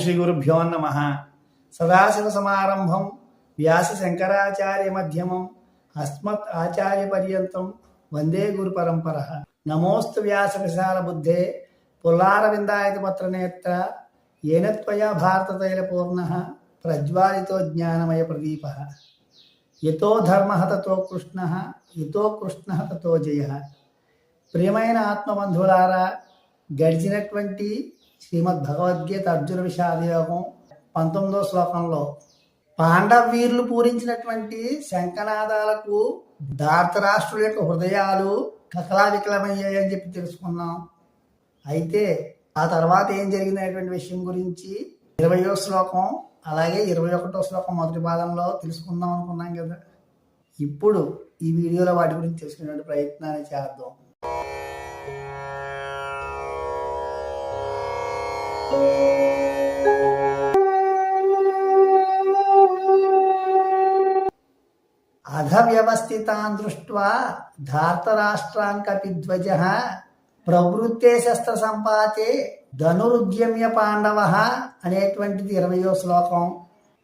శ్రీ గురుభ్యో నమ సదాశివ సమారంభం వ్యాస శంకరాచార్య మధ్యమం అస్మత్ ఆచార్య పర్యంతం వందే గురు పరంపర నమోస్తు వ్యాస విశాల బుద్ధే పుల్లారవిందాయత పత్రనేత్ర ఏన త్వయా భారతతైలపూర్ణ ప్రజ్వాలితో జ్ఞానమయ ప్రదీప యతో ధర్మ తతో కృష్ణ యతో కృష్ణ తతో జయ ప్రియమైన ఆత్మబంధువులారా గడిచినటువంటి శ్రీమద్ భగవద్గీత అర్జున విషాదయోగం పంతొమ్మిదో శ్లోకంలో పాండవ వీరులు పూరించినటువంటి శంఖనాదాలకు ధార్తరాష్ట్రుల యొక్క హృదయాలు కకలావికలమయ్యాయని చెప్పి తెలుసుకున్నాం. అయితే ఆ తర్వాత ఏం జరిగిందనేటువంటి విషయం గురించి ఇరవయో శ్లోకం అలాగే ఇరవై ఒకటో శ్లోకం మొదటి పాదంలో తెలుసుకుందాం అనుకున్నాం కదా. ఇప్పుడు ఈ వీడియోలో వాటి గురించి తెలుసుకునే ప్రయత్నాన్ని చేద్దాం. అధవ్యవస్థితాన్ దృష్ట్వా ధార్తరాష్ట్రాన్ కపిధ్వజ ప్రవృత్తే శస్త్ర సంపాతే ధనురుద్యమ్య పాండవ అనేటువంటిది ఇరవయో శ్లోకం.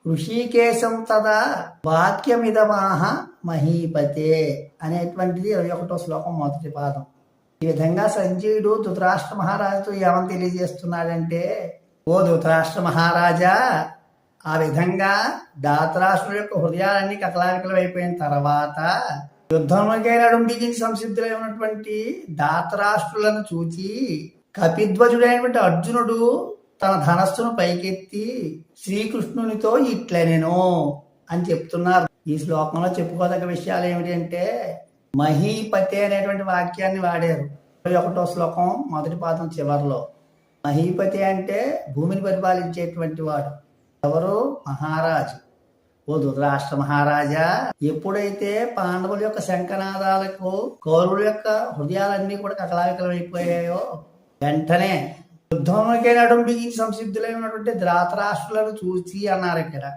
ఋషికేశం తదా వాక్యమిదమాహ మహీపతే అనేటువంటిది ఇరవై ఒకటో శ్లోకం మొదటి పాదం. ఈ విధంగా సంజయుడు ధృతరాష్ట్ర మహారాజుతో ఏమని తెలియజేస్తున్నాడంటే ఓ ధృతరాష్ట్ర మహారాజా ఆ విధంగా దాతరాష్ట్రుల యొక్క హృదయాలన్నీ కకలాకలం అయిపోయిన తర్వాత యుద్ధంలోకైనాడు నడుం బిగించి సంసిద్ధులై ఉన్నటువంటి దాతరాష్ట్రులను చూచి కపిధ్వజుడైనటువంటి అర్జునుడు తన ధనస్సును పైకెత్తి శ్రీకృష్ణునితో ఇట్లనేను అని చెప్తున్నారు. ఈ శ్లోకంలో చెప్పుకోదగ్గ విషయాలు ఏమిటి అంటే మహీపతి అనేటువంటి వాక్యాన్ని వాడారు. ఒకటో శ్లోకం మొదటి పాదం చివరిలో. మహీపతి అంటే భూమిని పరిపాలించేటువంటి వాడు. ఎవరు? మహారాజు. ఓ దుర్రాష్ట్ర మహారాజా ఎప్పుడైతే పాండవుల యొక్క శంఖనాదాలకు కౌరవుల యొక్క హృదయాలన్నీ కూడా కకలావికలం అయిపోయాయో వెంటనే యుద్ధంలోకే నడుం బిగించి సంసిద్ధులై ఉన్నటువంటి ధృతరాష్ట్రులను చూసి అన్నారు ఇక్కడ.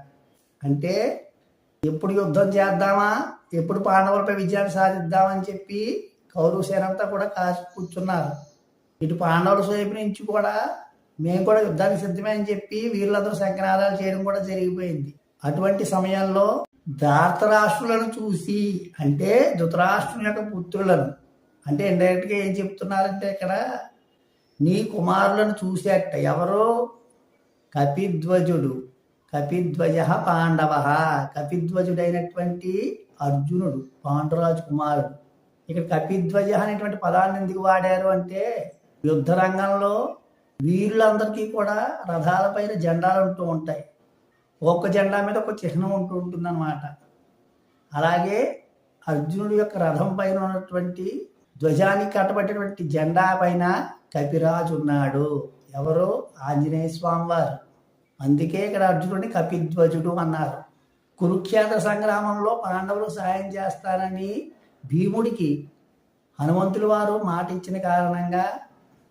అంటే ఎప్పుడు యుద్ధం చేద్దామా? ఎప్పుడు పాండవులపై విజయాన్ని సాధిద్దామని చెప్పి కౌరవ సేనంతా కూడా కాసి కూర్చున్నారు. ఇటు పాండవుల వైపు నుంచి కూడా మేము కూడా యుద్ధానికి సిద్ధమే అని చెప్పి వీళ్ళందరూ శంకనాదాలు చేయడం కూడా జరిగిపోయింది. అటువంటి సమయంలో ధార్తరాష్ట్రులను చూసి అంటే ధృతరాష్ట్రుల యొక్క పుత్రులను అంటే ఇండైరెక్ట్గా ఏం చెప్తున్నారంటే ఇక్కడ నీ కుమారులను చూసేట ఎవరో? కపిధ్వజుడు. కపిధ్వజ పాండవ. కపిధ్వజుడైనటువంటి అర్జునుడు పాండురాజు కుమారుడు. ఇక్కడ కపిధ్వజ అనేటువంటి పదాన్ని ఎందుకు వాడారు అంటే యుద్ధ రంగంలో వీరులందరికీ కూడా రథాలపైన జెండాలు ఉంటూ ఉంటాయి. ఒక్క జెండా మీద ఒక చిహ్నం ఉంటూ ఉంటుందన్నమాట. అలాగే అర్జునుడి యొక్క రథం పైన ఉన్నటువంటి ధ్వజానికి కట్టబడినటువంటి జెండా పైన కపిరాజు ఉన్నాడు. ఎవరు? ఆంజనేయ స్వామి వారు అందుకే ఇక్కడ అర్జునుడిని కపిధ్వజుడు అన్నారు. కురుక్షేత్ర సంగ్రామంలో పాండవులు సాయం చేస్తారని భీముడికి హనుమంతుల వారు మాట ఇచ్చిన కారణంగా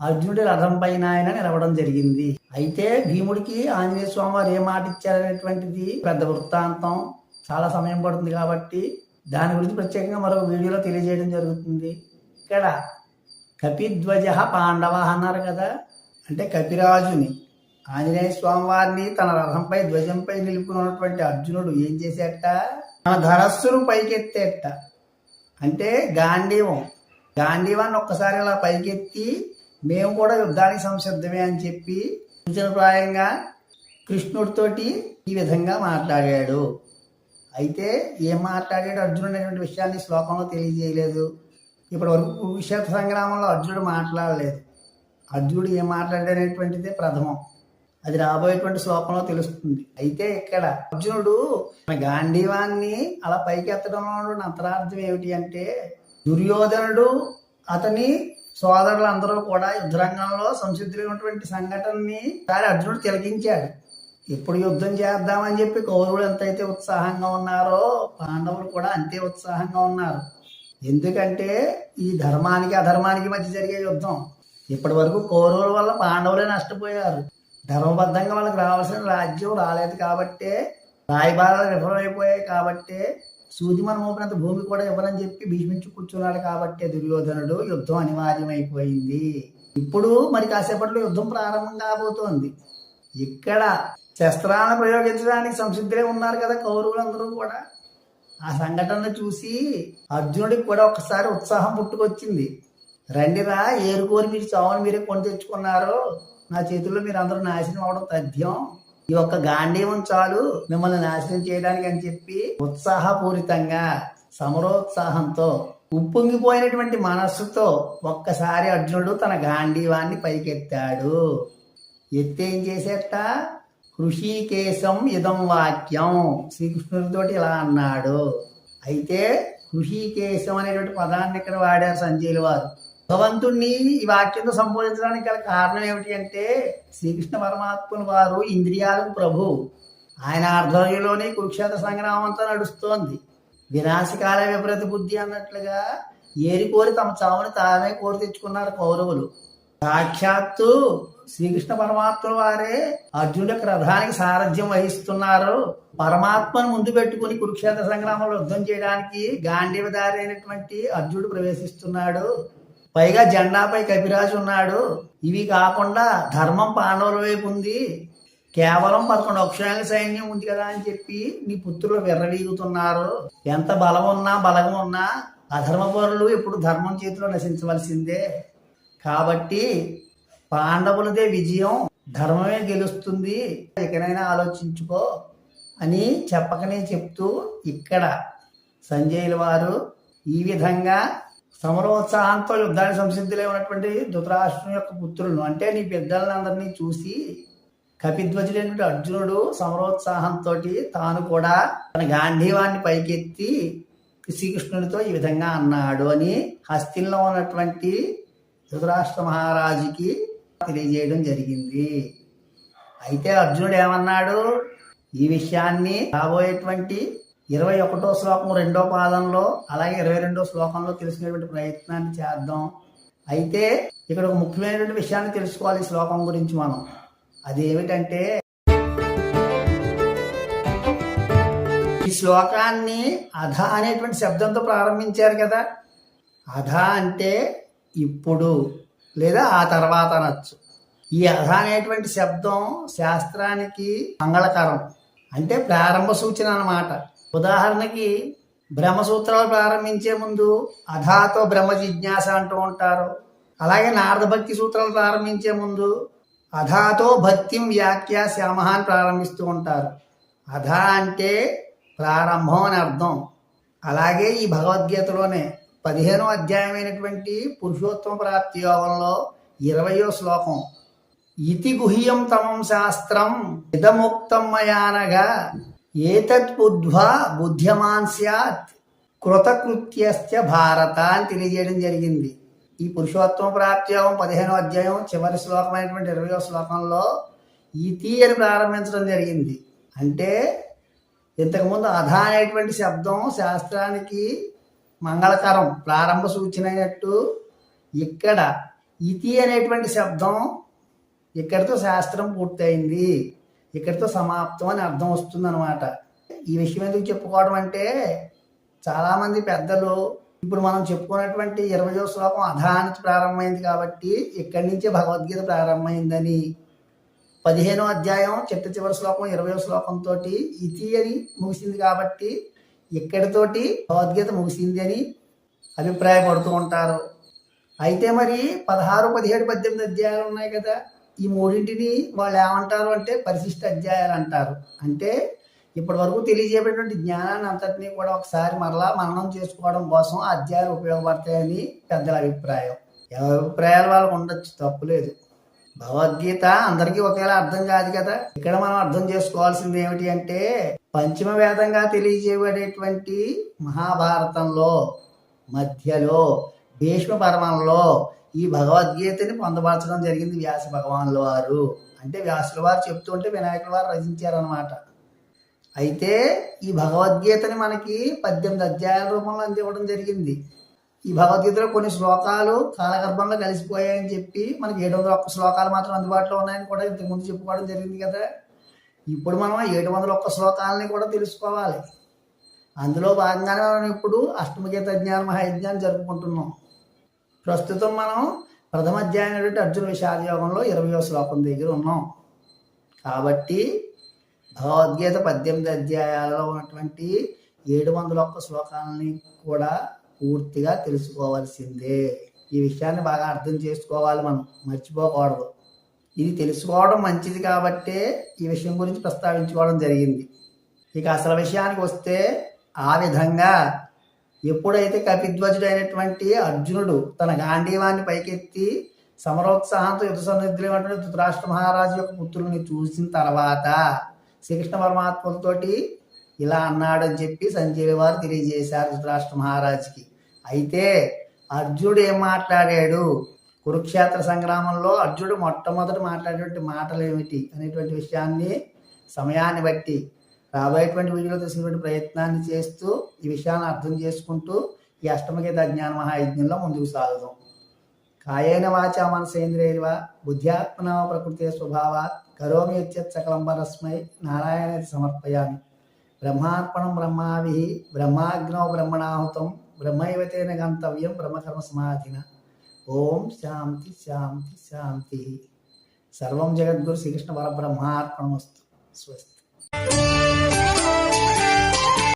అర్జునుడి రథం పైన ఆయన నిలవడం జరిగింది. అయితే భీముడికి ఆంజనేయ స్వామి వారు ఏ మాట ఇచ్చారనేటువంటిది పెద్ద వృత్తాంతం. చాలా సమయం పడుతుంది కాబట్టి దాని గురించి ప్రత్యేకంగా మరో వీడియోలో తెలియజేయడం జరుగుతుంది. ఇక్కడ కపిధ్వజ పాండవ అన్నారు కదా. అంటే కపిరాజుని ఆంజనేయ స్వామి వారిని తన రథంపై ధ్వజంపై నిలుపుకున్నటువంటి అర్జునుడు ఏం చేసేట? తన ధరస్సును పైకెత్తేట. అంటే గాంధీవం. గాంధీవాన్ని ఒక్కసారి అలా పైకెత్తి మేము కూడా యుద్ధానికి సంసిద్ధమే అని చెప్పి సూచనప్రాయంగా కృష్ణుడితోటి ఈ విధంగా మాట్లాడాడు. అయితే ఏం మాట్లాడాడు అర్జునుడు అనేటువంటి విషయాన్ని శ్లోకంలో తెలియజేయలేదు. ఇప్పటి వరకు కురుక్షేత్ర సంగ్రామంలో అర్జునుడు మాట్లాడలేదు. అర్జునుడు ఏం మాట్లాడాడనేటువంటిదే ప్రథమం. అది రాబోయేటువంటి శ్లోకంలో తెలుస్తుంది. అయితే ఇక్కడ అర్జునుడు గాంధీవాన్ని అలా పైకి ఎత్తడంలో అంతరార్థం ఏమిటి అంటే దుర్యోధనుడు అతని సోదరులందరూ కూడా యుద్ధరంగంలో సంసిద్ధులైనటువంటి సంఘటనని సారి అర్జునుడు తిలకించాడు. ఇప్పుడు యుద్ధం చేద్దామని చెప్పి కౌరవులు ఎంతైతే ఉత్సాహంగా ఉన్నారో పాండవులు కూడా అంతే ఉత్సాహంగా ఉన్నారు. ఎందుకంటే ఈ ధర్మానికి అధర్మానికి మధ్య జరిగే యుద్ధం. ఇప్పటి వరకు కౌరవుల వల్ల పాండవులే నష్టపోయారు. ధర్మబద్ధంగా వాళ్ళకి రావాల్సిన రాజ్యం రాలేదు కాబట్టే రాయబారాలు విఫలమైపోయాయి కాబట్టే సూది మోపినంత భూమి కూడా ఇవ్వరని చెప్పి భీష్మించి కూర్చున్నాడు కాబట్టి దుర్యోధనుడు యుద్ధం అనివార్యమైపోయింది. ఇప్పుడు మరి కాసేపట్లో యుద్ధం ప్రారంభం కాబోతోంది. ఇక్కడ శస్త్రాలను ప్రయోగించడానికి సంసిద్ధులే ఉన్నారు కదా కౌరవులందరూ కూడా. ఆ సంఘటనను చూసి అర్జునుడికి కూడా ఒకసారి ఉత్సాహం పుట్టుకొచ్చింది. రండిరా ఏరుకోరి మీరు చావును మీరే కొని తెచ్చుకున్నారు. నా చేతుల్లో మీరు అందరూ నాశనం అవడం తథ్యం. ఈ ఒక్క గాంధీవం చాలు. మిమ్మల్ని నాశనం చేయడానికి అని చెప్పి ఉత్సాహపూరితంగా సమరోత్సాహంతో ఉప్పొంగిపోయినటువంటి మనస్సుతో ఒక్కసారి అర్జునుడు తన గాంధీవాన్ని పైకెత్తాడు. ఎత్తేం ఏం చేసేట? హృషికేశం ఇదం వాక్యం. శ్రీకృష్ణుడితోటి ఇలా అన్నాడు. అయితే హృషికేశం అనేటువంటి పదాన్ని ఇక్కడ వాడారు సంజయులు వారు? భగవంతుణ్ణి ఈ వాక్యంతో సంబోధించడానికి గల కారణం ఏమిటి అంటే శ్రీకృష్ణ పరమాత్మను వారు ఇంద్రియాలకు ప్రభు. ఆయన ఆధ్వర్యంలోనే కురుక్షేత్ర సంగ్రామం అంతా నడుస్తోంది. వినాశకాల విపరీత బుద్ధి అన్నట్లుగా ఏరి కోరి తమ చావుని తామే కోరి తెచ్చుకున్నారు కౌరవులు. సాక్షాత్తు శ్రీకృష్ణ పరమాత్మ వారే అర్జునుడి యొక్క రథానికి సారథ్యం వహిస్తున్నారు. పరమాత్మను ముందు పెట్టుకుని కురుక్షేత్ర సంగ్రామంలో యుద్ధం చేయడానికి గాంధీవదారి అయినటువంటి అర్జునుడు ప్రవేశిస్తున్నాడు. పైగా జెండాపై కపిరాజు ఉన్నాడు. ఇవి కాకుండా ధర్మం పాండవుల వైపు ఉంది. కేవలం పదకొండు అక్షరాల సైన్యం ఉంది కదా అని చెప్పి నీ పుత్రులు విర్రవీగుతున్నారు. ఎంత బలం ఉన్నా బలగం ఉన్నా అధర్మపరులు ఇప్పుడు ధర్మం చేతిలో నశించవలసిందే. కాబట్టి పాండవులదే విజయం ధర్మమే గెలుస్తుంది. ఎక్కడైనా ఆలోచించుకో అని చెప్పకనే చెప్తూ ఇక్కడ సంజయుల వారు ఈ విధంగా సమరోత్సాహంతో యుద్ధానికి సంసిద్ధులై ఉన్నటువంటి ధృతరాష్ట్రం యొక్క పుత్రులను అంటే నీ బిడ్డలందరినీ చూసి కపిధ్వజుడైనటువంటి అర్జునుడు సమరోత్సాహంతో తాను కూడా తన గాంధీవాన్ని పైకెత్తి శ్రీకృష్ణుడితో ఈ విధంగా అన్నాడు అని హస్తిలో ఉన్నటువంటి ధృతరాష్ట్ర మహారాజుకి తెలియజేయడం జరిగింది. అయితే అర్జునుడు ఏమన్నాడు? ఈ విషయాన్ని రాబోయేటువంటి ఇరవై ఒకటో శ్లోకం రెండో పాదంలో అలాగే ఇరవై రెండో శ్లోకంలో తెలుసుకునేటువంటి ప్రయత్నాన్ని చేద్దాం. అయితే ఇక్కడ ఒక ముఖ్యమైనటువంటి విషయాన్ని తెలుసుకోవాలి ఈ శ్లోకం గురించి మనం. అది ఏమిటంటే ఈ శ్లోకాన్ని అధ అనేటువంటి శబ్దంతో ప్రారంభించారు కదా. అధ అంటే ఇప్పుడు లేదా ఆ తర్వాత అనొచ్చు. ఈ అధ అనేటువంటి శబ్దం శాస్త్రానికి మంగళకరం అంటే ప్రారంభ సూచన అన్నమాట. ఉదాహరణకి బ్రహ్మసూత్రాలు ప్రారంభించే ముందు అధాతో బ్రహ్మ జిజ్ఞాస అంటూ ఉంటారు. అలాగే నారద భక్తి సూత్రాలు ప్రారంభించే ముందు అధాతో భక్తిం వ్యాఖ్య శ్యామహాన్ని ప్రారంభిస్తూ ఉంటారు. అధ అంటే ప్రారంభం అని అర్థం. అలాగే ఈ భగవద్గీతలోనే పదిహేనో అధ్యాయమైనటువంటి పురుషోత్తమ ప్రాప్తి యోగంలో ఇరవయో శ్లోకం ఇతి గుహ్యం తమం శాస్త్రం ఇదముక్తం మయానగా ఏతత్ బుద్ధ్వా బుద్ధ్యమాన్ సత్ కృతకృత్యస్య భారత అని తెలియజేయడం జరిగింది. ఈ పురుషోత్తమ ప్రాప్త్యోగం పదిహేనో అధ్యాయం చివరి శ్లోకమైనటువంటి ఇరవయో శ్లోకంలో ఇతి అని ప్రారంభించడం జరిగింది. అంటే ఇంతకుముందు అధ అనేటువంటి శబ్దం శాస్త్రానికి మంగళకరం ప్రారంభ సూచన అయినట్టు ఇక్కడ ఇతి అనేటువంటి శబ్దం ఇక్కడితో శాస్త్రం పూర్తయింది. ఇక్కడితో సమాప్తం అని అర్థం వస్తుంది అనమాట ఈ విషయం ఎందుకు చెప్పుకోవడం అంటే చాలామంది పెద్దలు ఇప్పుడు మనం చెప్పుకున్నటువంటి ఇరవయో శ్లోకం అధానికి ప్రారంభమైంది కాబట్టి ఇక్కడి నుంచే భగవద్గీత ప్రారంభమైందని. పదిహేనో అధ్యాయం చిట్ట చివరి శ్లోకం ఇరవయో శ్లోకంతో ఇతి అని ముగిసింది కాబట్టి ఇక్కడితోటి భగవద్గీత ముగిసింది అని అభిప్రాయపడుతూ ఉంటారు. అయితే మరి పదహారు పదిహేడు పద్దెనిమిది అధ్యాయాలు ఉన్నాయి కదా. ఈ మూడింటిని వాళ్ళు ఏమంటారు అంటే పరిశిష్ట అధ్యాయాలు అంటారు. అంటే ఇప్పటి వరకు తెలియజేయబడినటువంటి జ్ఞానాన్ని అంతటినీ కూడా ఒకసారి మరలా మననం చేసుకోవడం కోసం అధ్యాయాలు ఉపయోగపడతాయని పెద్దల అభిప్రాయం. ఎవరి అభిప్రాయాలు వాళ్ళకు ఉండొచ్చు తప్పులేదు భగవద్గీత అందరికీ ఒకేలా అర్థం కాదు కదా. ఇక్కడ మనం అర్థం చేసుకోవాల్సింది ఏమిటి అంటే పంచమ వేదంగా తెలియజేయబడేటువంటి మహాభారతంలో మధ్యలో భీష్మ పర్వంలో ఈ భగవద్గీతని పొందపరచడం జరిగింది వ్యాస భగవానుల వారు. అంటే వ్యాసుల వారు చెప్తుంటే వినాయకుల వారు రచించారనమాట అయితే ఈ భగవద్గీతని మనకి పద్దెనిమిది అధ్యాయాల రూపంలో అందివ్వడం జరిగింది. ఈ భగవద్గీతలో కొన్ని శ్లోకాలు కాలగర్భంలో కలిసిపోయాయని చెప్పి మనకి ఏడు వందల ఒక్క శ్లోకాలు మాత్రం అందుబాటులో ఉన్నాయని కూడా ఇంతకుముందు చెప్పుకోవడం జరిగింది కదా. ఇప్పుడు మనం ఏడు వందల ఒక్క శ్లోకాలని కూడా తెలుసుకోవాలి. అందులో భాగంగానే మనం ఇప్పుడు అష్టమగీత జ్ఞాన మహాయజ్ఞాన్ని జరుపుకుంటున్నాం. ప్రస్తుతం మనం ప్రథమ అధ్యాయమైనటువంటి అర్జున విషాద యోగంలో ఇరవయో శ్లోకం దగ్గర ఉన్నాం. కాబట్టి భగవద్గీత పద్దెనిమిది అధ్యాయాలలో ఉన్నటువంటి ఏడు వందల ఒక్క శ్లోకాలని కూడా పూర్తిగా తెలుసుకోవాల్సిందే. ఈ విషయాన్ని బాగా అర్థం చేసుకోవాలి మనం. మర్చిపోకూడదు. ఇది తెలుసుకోవడం మంచిది కాబట్టే ఈ విషయం గురించి ప్రస్తావించుకోవడం జరిగింది. ఇక అసలు విషయానికి వస్తే ఆ విధంగా ఎప్పుడైతే కపిధ్వజుడైనటువంటి అర్జునుడు తన గాంధీవాన్ని పైకెత్తి సమరోత్సాహంతో యుద్ధ సన్నిధులైనటువంటి ధృతరాష్ట్ర మహారాజు యొక్క పుత్రుల్ని చూసిన తర్వాత శ్రీకృష్ణ పరమాత్మతోటి ఇలా అన్నాడని చెప్పి సంజీవి వారు తెలియజేశారు ధృతరాష్ట్ర మహారాజుకి. అయితే అర్జునుడు ఏం మాట్లాడాడు? కురుక్షేత్ర సంగ్రామంలో అర్జునుడు మొట్టమొదటి మాట్లాడేటువంటి మాటలు ఏమిటి అనేటువంటి విషయాన్ని సమయాన్ని బట్టి రాబోయేటువంటి వీడియోలో తెలిసినటువంటి ప్రయత్నాన్ని చేస్తూ ఈ విషయాన్ని అర్థం చేసుకుంటూ ఈ అష్టమగీత జ్ఞాన మహాయజ్ఞంలో ముందుకు సాగుదాం. కాయేన వాచా మనసేంద్రియవ బుద్ధ్యాత్మన ప్రకృతి స్వభావ కరోమి యచ్చత్ సకలం పరస్మై నారాయణ సమర్పయామి. బ్రహ్మార్పణం బ్రహ్మావి బ్రహ్మాగ్నో బ్రహ్మణాహుతం బ్రహ్మైవతేన గంతవ్యం బ్రహ్మకర్మ సమాధిన. ఓం శాంతి శాంతి శాంతి. సర్వం జగద్గురు శ్రీకృష్ణ పరబ్రహ్మార్పణమస్తు. స్వస్తి.